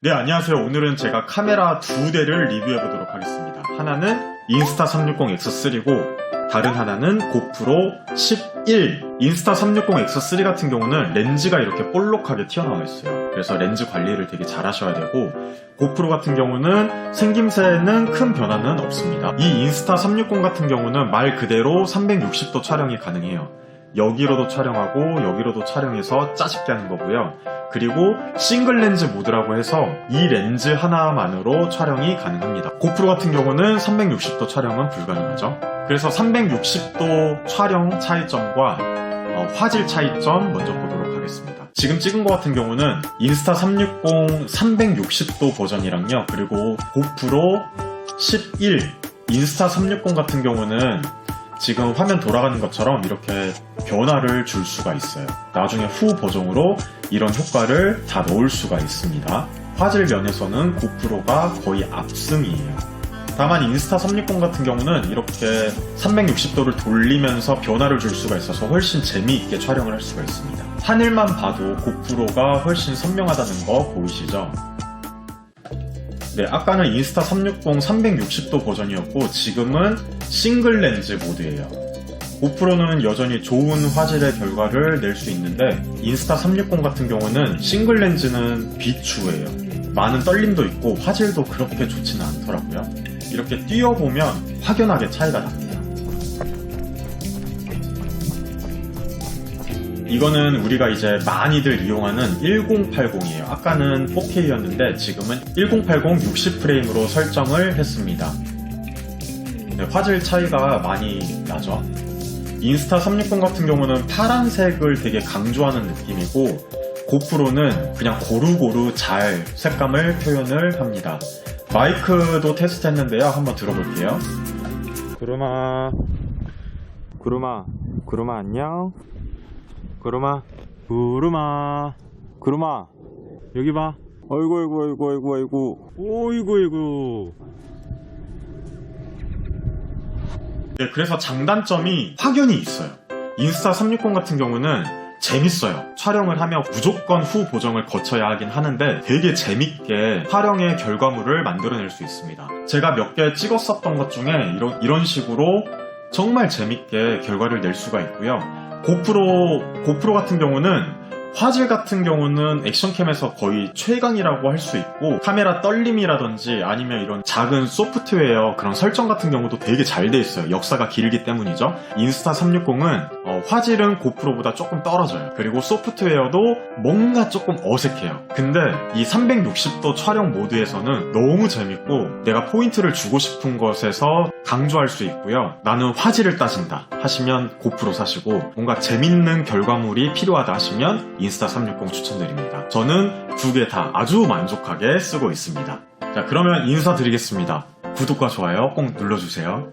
네, 안녕하세요. 오늘은 제가 카메라 두 대를 리뷰해 보도록 하겠습니다. 하나는 인스타 360X3고, 다른 하나는 고프로 11. 인스타 360X3 같은 경우는 렌즈가 이렇게 볼록하게 튀어나와 있어요. 그래서 렌즈 관리를 되게 잘 하셔야 되고, 고프로 같은 경우는 생김새는 큰 변화는 없습니다. 이 인스타 360 같은 경우는 말 그대로 360도 촬영이 가능해요. 여기로도 촬영하고 여기로도 촬영해서 짜집게 하는 거고요. 그리고 싱글 렌즈 모드라고 해서 이 렌즈 하나만으로 촬영이 가능합니다. 고프로 같은 경우는 360도 촬영은 불가능하죠. 그래서 360도 촬영 차이점과 어, 화질 차이점 먼저 보도록 하겠습니다. 지금 찍은 것 같은 경우는 인스타 360 360도 버전이랑요. 그리고 고프로 11 인스타 360 같은 경우는 지금 화면 돌아가는 것처럼 이렇게 변화를 줄 수가 있어요. 나중에 후 버전으로 이런 효과를 다 넣을 수가 있습니다. 화질 면에서는 고프로가 거의 압승이에요. 다만 인스타 360 같은 경우는 이렇게 360도를 돌리면서 변화를 줄 수가 있어서 훨씬 재미있게 촬영을 할 수가 있습니다. 하늘만 봐도 고프로가 훨씬 선명하다는 거 보이시죠? 네, 아까는 인스타 360 360도 버전이었고 지금은 싱글 렌즈 모드예요. 고프로는 여전히 좋은 화질의 결과를 낼 수 있는데 인스타 360 같은 경우는 싱글 렌즈는 비추예요. 많은 떨림도 있고 화질도 그렇게 좋지는 않더라고요. 이렇게 띄워보면 확연하게 차이가 납니다. 이거는 우리가 이제 많이들 이용하는 1080이에요. 아까는 4K였는데 지금은 1080 60프레임으로 설정을 했습니다. 네, 화질 차이가 많이 나죠. 인스타 360 같은 경우는 파란색을 되게 강조하는 느낌이고 고프로는 그냥 고루고루 잘 색감을 표현을 합니다. 마이크도 테스트 했는데요. 한번 들어볼게요. 구름아 구름아 구름아 안녕 구름아 구름아 구름아 여기 봐 어이구 어이구 어이구 어이구 어이구 어이구 어이구 네, 그래서 장단점이 확연히 있어요. 인스타 360 같은 경우는 재밌어요. 촬영을 하며 무조건 후 보정을 거쳐야 하긴 하는데 되게 재밌게 촬영의 결과물을 만들어낼 수 있습니다. 제가 몇 개 찍었었던 것 중에 이런, 이런 식으로 정말 재밌게 결과를 낼 수가 있고요. 고프로, 고프로 같은 경우는 화질 같은 경우는 액션캠에서 거의 최강이라고 할 수 있고 카메라 떨림이라든지 아니면 이런 작은 소프트웨어 그런 설정 같은 경우도 되게 잘 돼 있어요. 역사가 길기 때문이죠. 인스타 360은 어, 화질은 고프로보다 조금 떨어져요. 그리고 소프트웨어도 뭔가 조금 어색해요. 근데 이 360도 촬영 모드에서는 너무 재밌고 내가 포인트를 주고 싶은 것에서 강조할 수 있고요. 나는 화질을 따진다 하시면 고프로 사시고 뭔가 재밌는 결과물이 필요하다 하시면 인스타 360 추천드립니다. 저는 두 개 다 아주 만족하게 쓰고 있습니다. 자, 그러면 인사드리겠습니다. 구독과 좋아요 꼭 눌러주세요.